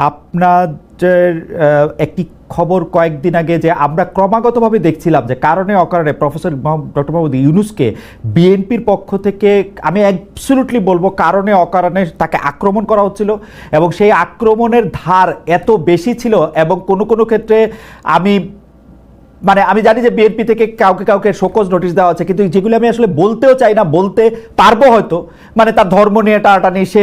আপনাদের একটি খবর কয়েকদিন আগে যে আমরা ক্রমাগতভাবে দেখছিলাম যে কারণে অকারণে প্রফেসর ডক্টর মোহাম্মদ ইউনুসকে বিএনপির পক্ষ থেকে আমি অ্যাবসলুটলি বলব কারণে অকারণে তাকে আক্রমণ করা হচ্ছিল এবং সেই আক্রমণের ধার এত বেশি ছিল এবং কোনো কোনো ক্ষেত্রে আমি মানে আমি জানি যে বিএনপি থেকে কাউকে কাউকে শোকজ নোটিশ দেওয়া আছে কিন্তু যেগুলো আমি আসলে বলতেও চাই না, বলতে পারব হয়তো মানে তার ধর্ম নিয়ে টাটানি সে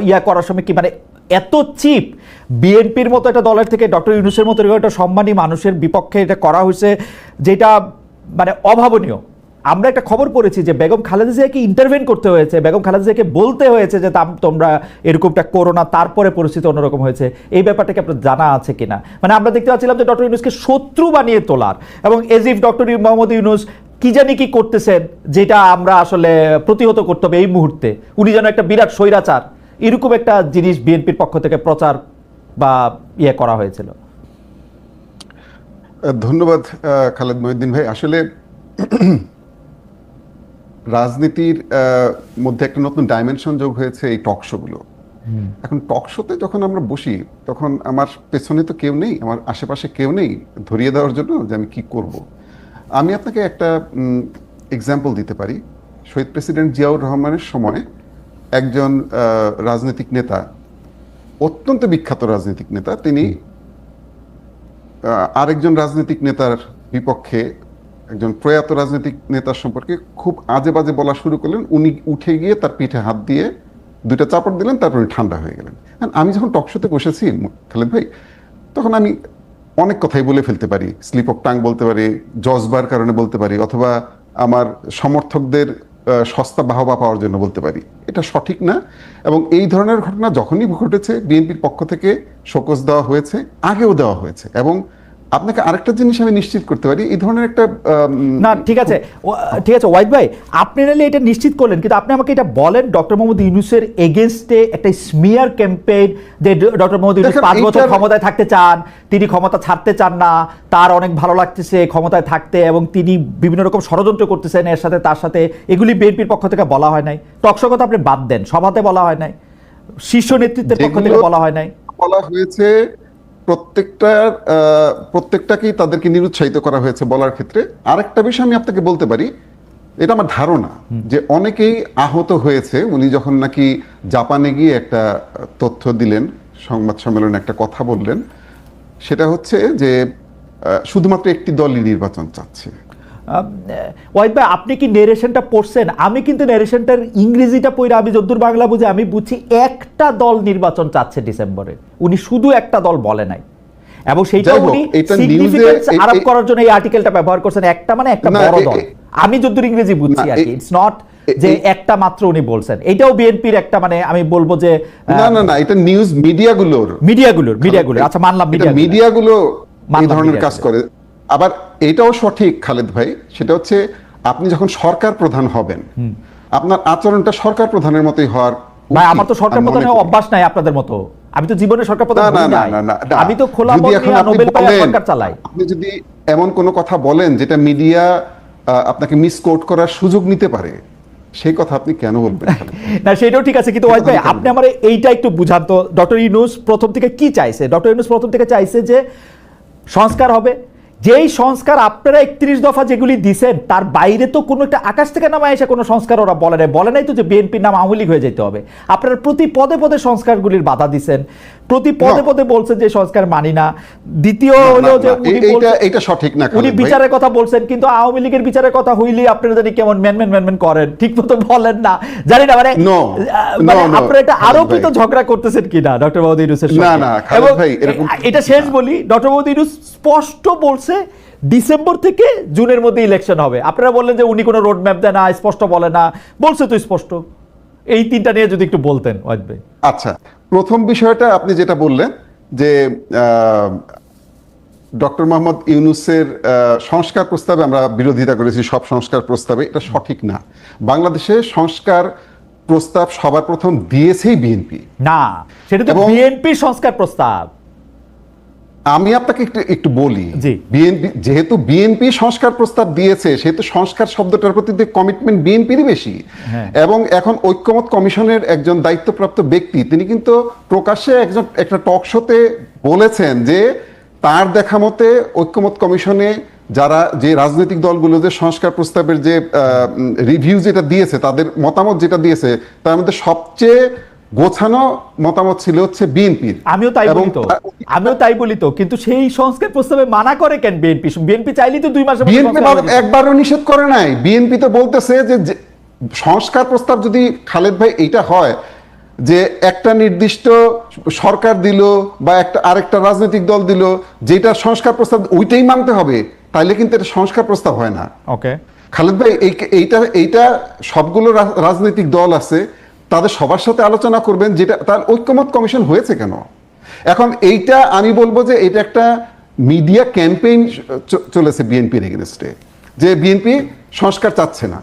ইয়া করার সময় কি মানে এত চিপ। বিএনপির মতো একটা দলের থেকে ডক্টর ইউনুসের মতো একটা সম্মানী মানুষের বিপক্ষে এটা করা হয়েছে, যেটা মানে অভাবনীয়। আমরা একটা খবর পড়েছি যে বেগম খালেদা জিয়াকে ইন্টারভেন করতে হয়েছে, বেগম খালেদা জিয়াকে বলতে হয়েছে যে তাম- তোমরা এরকমটা করো না, তারপরে পরিস্থিতি অন্যরকম হয়েছে। এই ব্যাপারটাকে আপনার জানা আছে কিনা? মানে আমরা দেখতে পাচ্ছিলাম যে ডক্টর ইউনুসকে শত্রু বানিয়ে তোলার এবং এজিফ ডক্টর মোহাম্মদ ইউনুস কি জানি কি করতেছেন, যেটা আমরা আসলে প্রতিহত করতে হবে এই মুহূর্তে। উনি যেন একটা বিরাট স্বৈরাচার। এরকম একটা জিনিস বিএনপির পক্ষ থেকে প্রচার বা ইয়ে করা হয়েছিল। ধন্যবাদ খালেদ মহিউদ্দিন ভাই। আসলে রাজনীতির মধ্যে একটা নতুন ডাইমেনশন যোগ হয়েছে এই টক শোগুলো এখন টক শোতে যখন আমরা বসি তখন আমার পেছনে তো কেউ নেই আমার আশেপাশে কেউ নেই। ধরিয়ে দেওয়ার জন্য যে আমি কি করব। আমি আপনাকে একটা এক্সাম্পল দিতে পারি। শহীদ প্রেসিডেন্ট জিয়াউর রহমানের সময় একজন রাজনৈতিক নেতা অত্যন্ত বিখ্যাত রাজনৈতিক নেতা তিনি আরেকজন রাজনৈতিক নেতার বিপক্ষে একজন প্রয়াত রাজনৈতিক নেতার সম্পর্কে খুব আজে বাজে বলা শুরু করলেন। উনি উঠে গিয়ে তার পিঠে হাত দিয়ে দুইটা চাপড় দিলেন তারপর উনি ঠান্ডা হয়ে গেলেন। আমি যখন টকশোতে বসেছি খালেদ ভাই তখন আমি অনেক কথাই বলে ফেলতে পারি। স্লিপ অফ টাং বলতে পারি জজবার কারণে বলতে পারি অথবা আমার সমর্থকদের সস্তা বাহবা পাওয়ার জন্য বলতে পারি। এটা সঠিক না। এবং এই ধরনের ঘটনা যখনই ঘটেছে, বিএনপির পক্ষ থেকে শোকজ দেওয়া হয়েছে, আগেও দেওয়া হয়েছে। এবং আপনাকে আরেকটা জিনিস আমি নিশ্চিত করতে পারি এই ধরনের একটা না ঠিক আছে। ঠিক আছে ওয়াইদ ভাই আপনি নাহলে এটা নিশ্চিত করলেন কিন্তু আপনি আমাকে এটা বলেন ডক্টর মোহাম্মদ ইউনুসের এগেনস্টে একটা স্মিয়ার ক্যাম্পেইন যে ডক্টর মোহাম্মদ ইউনুস পাঁচ বছর ক্ষমতায় থাকতে চান তিনি ক্ষমতা ছাড়তে চান না তার অনেক ভালো লাগতেছে ক্ষমতায় থাকতে এবং তিনি বিভিন্ন রকম ষড়যন্ত্র করতেছেন এর সাথে তার সাথে এগুলি বিএনপির পক্ষ থেকে বলা হয় নাই। টকশো কথা আপনি বাদ দেন সভাতে বলা হয় নাই শীর্ষ নেতৃত্বের পক্ষ থেকে বলা হয় নাই। বলা হয়েছে প্রত্যেকটার প্রত্যেকটাকেই তাদেরকে নিরুৎসাহিত করা হয়েছে বলার ক্ষেত্রে। আরেকটা বিষয় আমি আপনাকে বলতে পারি এটা আমার ধারণা যে অনেকেই আহত হয়েছে। উনি যখন নাকি জাপানে গিয়ে একটা তথ্য দিলেন সংবাদ সম্মেলনে একটা কথা বললেন সেটা হচ্ছে যে শুধুমাত্র একটি দলই নির্বাচন চাচ্ছে। ওয়াইদ ভাই আপনি কি নেরেশনটা পড়ছেন? আমি কিন্তু নেরেশনটার ইংরেজিটা পড়ে আমি যদ্দূর বাংলা বুঝে আমি বুঝছি একটা দল নির্বাচন চাচ্ছে ডিসেম্বরে। উনি শুধু একটা দল বলে নাই। এবং সেইটা উনি সিগনিফিকেন্স আরোপ করার জন্য এই আর্টিকেলটা ব্যবহার করছেন একটা মানে একটা বড় দল। আমি যদ্দূর ইংরেজি বুঝছি আর কি। ইটস নট যে একটা মাত্র উনি বলছেন। এটাও বিএনপির একটা মানে আমি বলব যে না না না এটা নিউজ মিডিয়াগুলোর মিডিয়াগুলোর মিডিয়াগুলোর আচ্ছা মানলাম মিডিয়া মিডিয়াগুলো এই ধরনের কাজ। করে। আবার এটাও সঠিক খালেদ ভাই সেটা হচ্ছে আপনি যখন সরকার প্রধান হবেন আপনার আচরণটা সরকার প্রধানের মতোই হওয়ার ভাই আমার তো সরকার অভ্যাস নাই আপনাদের মতো। আমি তো জীবনে সরকার প্রধান না, না, না। আমি তো খোলা নোবেল সরকার চালাই। আপনি যদি এমন কোনো কথা বলেন যেটা মিডিয়া আপনাকে মিসকোট করার সুযোগ নিতে পারে সেই কথা আপনি কেন বলবেন না সেটাও ঠিক আছে কিন্তু ওয়াইদ ভাই আপনি আমার এইটা একটু বুঝান তো। ডক্টর ইউনুস প্রথম থেকে কি চাইছে? ডক্টর ইউনুস প্রথম থেকে চাইছে যে সংস্কার হবে যেই সংস্কার আপনারা একত্রিশ দফা যেগুলি দিছেন তার বাইরে তো কোনো একটা আকাশ থেকে নামা এসে কোনো সংস্কার ওরা বলে নাই। বলে নাই তো যে বিএনপির নাম আওয়ামী লীগ হয়ে যেতে হবে। আপনারা প্রতি পদে পদে সংস্কারগুলির বাধা দিছেন। প্রতি পদে পদে বলছেন যে সংস্কার মানি না। দ্বিতীয় হলো যে এইটা সঠিক না উনি বিচারের কথা বলছেন কিন্তু আওয়ামী লীগের বিচারের কথা হইলে আপনারা জানি কেমন ম্যানম্যান ম্যানম্যান করেন। ঠিক মতো বলেন না। জানি না মানে মানে আপনারা এটা আরোপিত ঝগড়া করতেছেন কিনা ডক্টর মোহাম্মদ ইউনুসের না, না, এবং এটা শেষ বলি ডক্টর মোহাম্মদ ইউনুস স্পষ্ট বলছে ডিসেম্বর থেকে জুনের মধ্যে ইলেকশন হবে। আপনারা বললেন যে উনি কোনো রোড ম্যাপ দেয় না স্পষ্ট বলে না। বলছে তো স্পষ্ট। এই তিনটা নিয়ে যদি একটু বলতেন ওয়াজ ভাই। আচ্ছা প্রথম বিষয়টা আপনি যেটা বললেন যে ডক্টর মোহাম্মদ ইউনুসের সংস্কার প্রস্তাবে আমরা বিরোধিতা করেছি সব সংস্কার প্রস্তাবে। এটা সঠিক না। বাংলাদেশে সংস্কার প্রস্তাব সবার প্রথম দিয়েছেই বিএনপি। না সেটা তো বিএনপির সংস্কার প্রস্তাব। আমি আপনাকে একটু একটু বলি। বিএনপি যেহেতু বিএনপি সংস্কার প্রস্তাব দিয়েছে সেহেতু সংস্কার শব্দটার প্রতি কমিটমেন্ট বিএনপিরই বেশি হ্যাঁ। এবং এখন ঐক্যমত কমিশনের একজন দায়িত্বপ্রাপ্ত ব্যক্তি তিনি কিন্তু প্রকাশ্যে একজন একটা টক শোতে বলেছেন যে তার দেখা মতে ঐক্যমত কমিশনে যারা যে রাজনৈতিক দলগুলো যে সংস্কার প্রস্তাবের যে রিভিউ যেটা দিয়েছে তাদের মতামত যেটা দিয়েছে তার মধ্যে সবচেয়ে গোছানো মতামত ছিল হচ্ছে বিএনপির। আমিও তাই বলি তো আমিও তাই বলি তো কিন্তু সেই সংস্কার প্রস্তাবে মানা করে কেন বিএনপি? বিএনপি চাইলেই তো দুই মাসের বিএনপি। একবারও নিষেধ করে নাই। বিএনপি তো বলতেছে যে যে সংস্কার প্রস্তাব যদি খালেদ ভাই এইটা হয় যে একটা নির্দিষ্ট সরকার দিল বা একটা আরেকটা রাজনৈতিক দল দিল যেটা সংস্কার প্রস্তাব ওইটাই মানতে হবে তাইলে কিন্তু এটা সংস্কার প্রস্তাব হয় না। ওকে খালেদ ভাই এইটা এইটা সবগুলো রাজনৈতিক দল আছে তাদের সবার সাথে আলোচনা করবেন যেটা তার ঐক্যমত কমিশন হয়েছে কেন? এখন এইটা আমি বলব যে এটা একটা মিডিয়া ক্যাম্পেইন চলেছে বিএনপির এগেনস্টে যে বিএনপি সংস্কার চাচ্ছে না।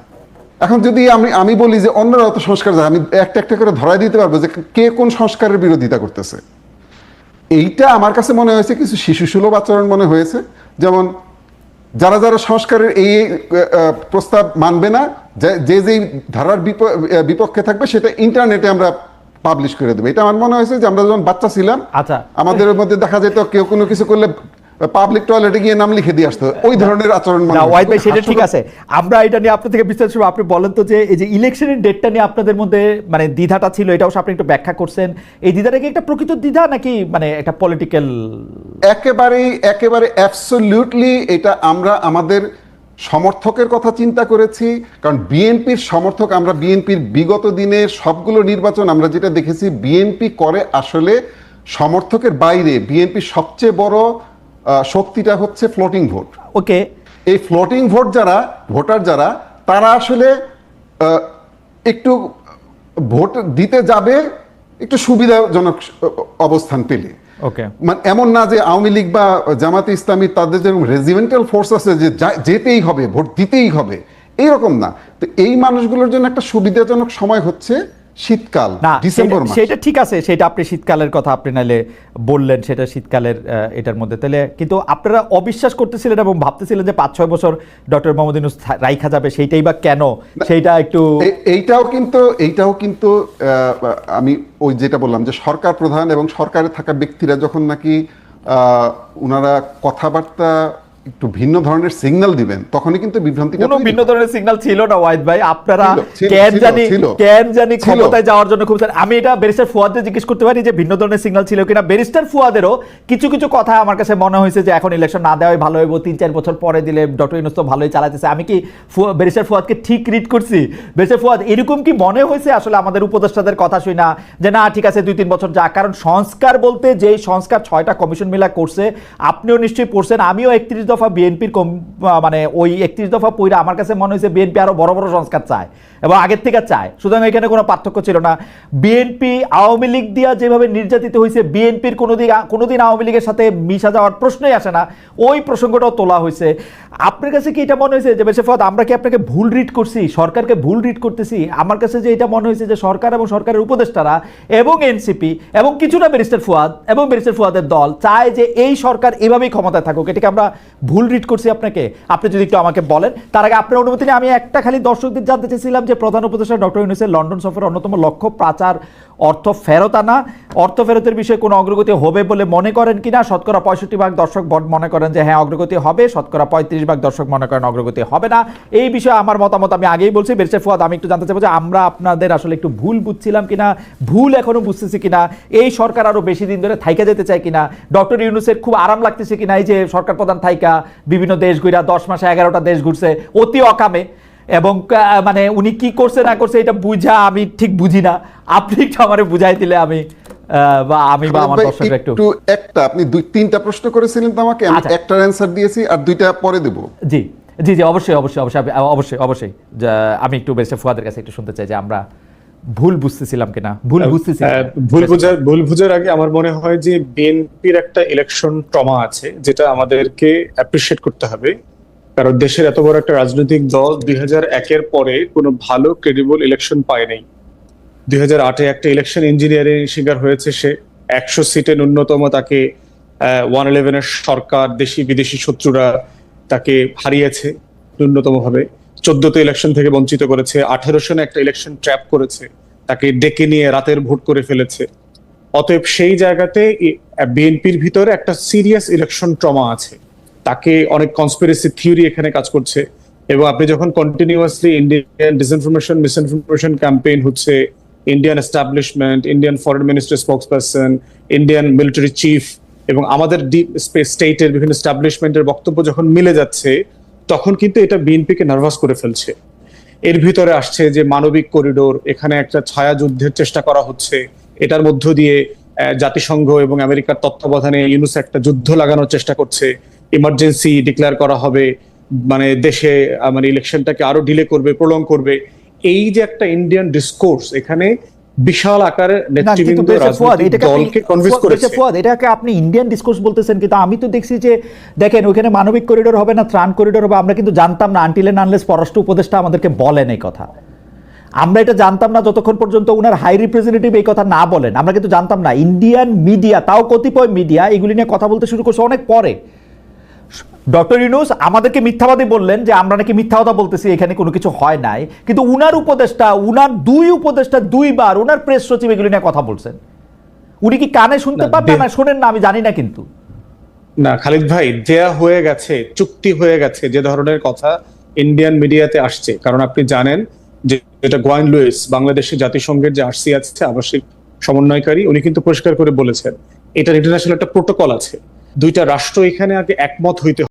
এখন যদি আমি আমি বলি যে অন্যরা তো সংস্কার আমি একটা একটা করে ধরাই দিতে পারব যে কে কোন সংস্কারের বিরোধিতা করতেছে। এইটা আমার কাছে মনে হয়েছে কিছু শিশু সুলভ আচরণ মনে হয়েছে। যেমন যারা যারা সংস্কারের এই প্রস্তাব মানবে না যে- যে যেই ধারার বিপ- বিপক্ষে থাকবে সেটা ইন্টারনেটে আমরা পাবলিশ করে দেবো। এটা আমার মনে হয়েছে যে আমরা যখন বাচ্চা ছিলাম আচ্ছা। আমাদের মধ্যে দেখা যেত কেউ কোনো কিছু করলে পাবলিক টয়লেটে গিয়ে নাম লিখে দিয়ে আসতো। ওই ধরনের আচরণ মনে না। ভাই সেটা ঠিক আছে। আমরা এটা নিয়ে আপনার থেকে বিস্তারিত আপনি বলেন তো যে এই যে ইলেকশনের ডেটটা নিয়ে আপনাদের মধ্যে মানে দ্বিধাটা ছিল এটাও আপনি একটু ব্যাখ্যা করছেন। এই দ্বিধাটা কি একটা প্রকৃত দ্বিধা নাকি মানে একটা পলিটিক্যাল একেবারেই একেবারে অ্যাবসলিউটলি এটা আমরা আমাদের সমর্থকের কথা চিন্তা করেছি কারণ বিএনপির সমর্থক আমরা বিএনপির বিগত দিনের সবগুলো নির্বাচন আমরা যেটা দেখেছি বিএনপি করে আসলে সমর্থকের বাইরে বিএনপির সবচেয়ে বড় শক্তিটা হচ্ছে ফ্লোটিং ভোট ওকে। এই ফ্লোটিং ভোট যারা ভোটার যারা তারা আসলে একটু ভোট দিতে যাবে একটু সুবিধাজনক অবস্থান পেলে। মানে এমন না যে আওয়ামী লীগ বা জামাতে ইসলামী তাদের যেরকম রেজিমেন্টাল ফোর্স আছে যে, যেতেই হবে, ভোট দিতেই হবে, এইরকম না। তো এই মানুষগুলোর জন্য একটা সুবিধাজনক সময় হচ্ছে শীতকাল ডিসেম্বর সেটা- মাস। সেটা ঠিক আছে সেটা আপনি শীতকালের কথা আপনি নাইলে বললেন সেটা শীতকালের এটার মধ্যে। তাহলে কিন্তু আপনারা অবিশ্বাস করতেছিলেন এবং ভাবতেছিলেন যে পাঁচ ছয় বছর ডক্টর মোহাম্মদ ইউনুস রাইখা যাবে সেইটাই বা কেন? সেইটা একটু এইটাও কিন্তু এইটাও কিন্তু আমি ওই যেটা বললাম যে সরকার প্রধান এবং সরকারে থাকা ব্যক্তিরা যখন নাকি ওনারা কথাবার্তা একটু ভিন্ন ধরনের সিগন্যাল দিবেন তখনই কিন্তু বিভ্রান্তিটা কোনো ভিন্ন ধরনের সিগন্যাল ছিল না ওয়াইদ ভাই। আপনারা কেন জানি কেন জানি ক্ষমতায় যাওয়ার জন্য খুব আমি এটা ব্যারিস্টার ফুয়াদে জিজ্ঞেস করতে পারি যে ভিন্ন ধরনের সিগন্যাল ছিল কিনা। ব্যারিস্টার ফুয়াদেরও কিছু কিছু কথা আমার কাছে মনে হয়েছে যে এখন ইলেকশন না দেওয়াই ভালো হইব তিন চার বছর পরে দিলে ডক্টর ইউনুস তো ভালোই চালাতেছে। আমি কি ব্যারিস্টার ফুয়াদকে ঠিক রিড করছি? ব্যারিস্টার ফুয়াদ এরকম কি মনে হয়েছে আসলে আমাদের উপদেষ্টাদের কথা শুই না? যে না ঠিক আছে দুই তিন বছর যা কারণ সংস্কার বলতে যেই সংস্কার ছয়টা কমিশন মিলা করছে আপনিও নিশ্চয়ই পড়ছেন আমিও একত্রিশ দফা বিএনপির মানে ওই একত্রিশ দফা পইরা আমার কাছে মনে হয়েছে বিএনপি আরও বড় বড় সংস্কার চায় এবং আগের থেকে চায়। সুতরাং এখানে কোনো পার্থক্য ছিল না। বিএনপি আওয়ামী লীগ দিয়া যেভাবে নির্যাতিত হয়েছে, বিএনপির কোনোদিন কোনোদিন আওয়ামী লীগের সাথে মিশা যাওয়ার প্রশ্নই আসে না। ওই প্রসঙ্গটাও তোলা হয়েছে। আপনার কাছে কি এটা মনে হয়েছে? যে বেশি ফদ আমরা কি আপনাকে ভুল রিড করছি? সরকারকে ভুল রিড করতেছি? আমার কাছে যে এটা মনে হয়েছে যে সরকার এবং সরকারের উপদেষ্টারা এবং এনসিপি এবং কিছুটা ব্যারিস্টার ফুয়াদ এবং ব্যারিস্টার ফুয়াদের দল চায় যে এই সরকার এভাবেই ক্ষমতায় থাকুক। এটাকে আমরা ভুল রিড করছি আপনাকে। আপনি যদি একটু আমাকে বলেন, তার আগে আপনার অনুমতি নিয়ে আমি একটা খালি দর্শকদের জানতে চেয়েছিলাম যে প্রধান উপদেষ্টা ডক্টর ইউনুসের লন্ডন সফরের অন্যতম লক্ষ্য, প্রাচার অর্থ ফেরত আনা। অর্থ ফেরতের বিষয়ে কোনো অগ্রগতি হবে বলে মনে করেন কিনা? শতকরা পঁয়ষট্টি ভাগ দর্শক মনে করেন যে হ্যাঁ অগ্রগতি হবে। শতকরা পঁয়ত্রিশ ভাগ দর্শক মনে করেন অগ্রগতি হবে না। এই বিষয়ে আমার মতামত আমি আগেই বলছি। বেরসে ফুয়াদ, আমি একটু জানতে চাইব যে, আমরা আপনাদের আসলে একটু ভুল বুঝছিলাম কিনা? ভুল এখনও বুঝতেছি কিনা? এই সরকার আরও বেশি দিন ধরে থাইকা যেতে চায় কিনা? ডক্টর ইউনুসের খুব আরাম লাগতেছে কিনা? এই যে সরকার প্রধান থাইকা, বিভিন্ন দেশ ঘুরা, দশ মাসে এগারোটা দেশ ঘুরছে, অতি অকামে। এবং মানে উনি কি করছে না করছে এটা বুঝা আমি ঠিক বুঝি না। আপনি একটু আমারে বুঝাই দিলে আমি বা আমি বা আমার দর্শকরা একটু একটু একটা আপনি দুই তিনটা প্রশ্ন করেছিলেন তো আমাকে আমি আচ্ছা। একটার অ্যান্সার দিয়েছি আর দুইটা পরে দেবো। জি জি জি অবশ্যই অবশ্যই অবশ্যই অবশ্যই অবশ্যই। আমি একটু বেশি ফুয়াদের কাছে একটু শুনতে চাই যে আমরা ভুল বুঝতেছিলাম কিনা ভুল বুঝতেছিলাম। ভুল বুঝার ভুল বুঝার আগে আমার মনে হয় যে বিএনপির একটা ইলেকশন ট্রমা আছে যেটা আমাদেরকে অ্যাপ্রিসিয়েট করতে হবে। কারণ দেশের এত বড় একটা রাজনৈতিক দল দুই হাজার একের পরে কোনো ভালো ক্রেডিবল ইলেকশন পায় নাই। দুই হাজার আটে একটা ইলেকশন ইঞ্জিনিয়ারিং শিকার হয়েছে সে। একশো সিটে ন্যূনতম তাকে ওয়ান ইলেভেনের সরকার, দেশি বিদেশি শত্রুরা তাকে হারিয়েছে ন্যূনতম ভাবে চোদ্দতে ইলেকশন থেকে বঞ্চিত করেছে আঠেরো সনে একটা ইলেকশন ট্র্যাপ করেছে, তাকে ডেকে নিয়ে রাতের ভোট করে ফেলেছে। অতএব সেই জায়গাতে বিএনপির ভিতরে একটা সিরিয়াস ইলেকশন ট্রমা আছে। তাকে অনেক কনস্পিরেসি থিওরি এখানে কাজ করছে। এবং আপনি যখন continuously Indian disinformation misinformation campaign হচ্ছে Indian establishment Indian foreign ministry spokesperson Indian military chief এবং আমাদের ডিপ স্টেটের বিভিন্ন এস্টাবলিশমেন্টের বক্তব্য যখন মিলে যাচ্ছে, তখন কিন্তু এটা বিএনপিকে নার্ভাস করে ফেলছে। এর ভিতরে আসছে যে মানবিক করিডোর এখানে একটা ছায়া যুদ্ধের চেষ্টা করা হচ্ছে। এটার মধ্য দিয়ে জাতিসংঘ এবং আমেরিকার তত্ত্বাবধানে ইউনুস একটা যুদ্ধ লাগানোর চেষ্টা করছে। ইমার্জেন্সি ডিক্লেয়ার করা হবে। মানে দেশে মানে ইলেকশনটাকে আরও ডিলে করবে প্রলং করবে। এই যে একটা ইন্ডিয়ান ডিসকোর্স এখানে বিশাল আকারের নেতৃবৃন্দ দলকে কনভিন্স করেছে। ফুয়াদ, এটাকে আপনি ইন্ডিয়ান ডিসকোর্স বলতেছেন কিন্তু আমি তো দেখছি যে দেখেন ওইখানে মানবিক করিডোর হবে না ত্রাণ করিডোর হবে আমরা কিন্তু জানতাম না আনটিল এন্ড আনলেস পররাষ্ট্র উপদেষ্টা আমাদেরকে বলেন এই কথা। আমরা এটা জানতাম না যতক্ষণ পর্যন্ত ওনার হাই রিপ্রেজেন্টেটিভ এই কথা না বলেন। আমরা কিন্তু জানতাম না ইন্ডিয়ান মিডিয়া তাও কতিপয় মিডিয়া এগুলি নিয়ে কথা বলতে শুরু করছে অনেক পরে। ডক্টর ইউনুস আমাদেরকে মিথ্যাবাদী বললেন যে আমরা নাকি মিথ্যা কথা বলতেছি এখানে কোনো কিছু হয় নাই। কিন্তু উনার উপদেষ্টা উনার দুই উপদেষ্টা দুইবার উনার প্রেস সচিব এগুলি নিয়ে কথা বলছেন। উনি কি কানে শুনতে পান না শোনেন না আমি জানি না কিন্তু। না খালিদ ভাই দেয়া হয়ে গেছে চুক্তি হয়ে গেছে যে ধরনের কথা ইন্ডিয়ান মিডিয়াতে আসছে। কারণ আপনি জানেন যে এটা গোয়েন লুইস বাংলাদেশের জাতিসংঘের যে আরসি আছে আবাসিক সমন্বয়কারী উনি কিন্তু পরিষ্কার করে বলেছেন এটার ইন্টারন্যাশনাল একটা প্রোটোকল আছে। দুইটা রাষ্ট্র এখানে আগে একমত হইতে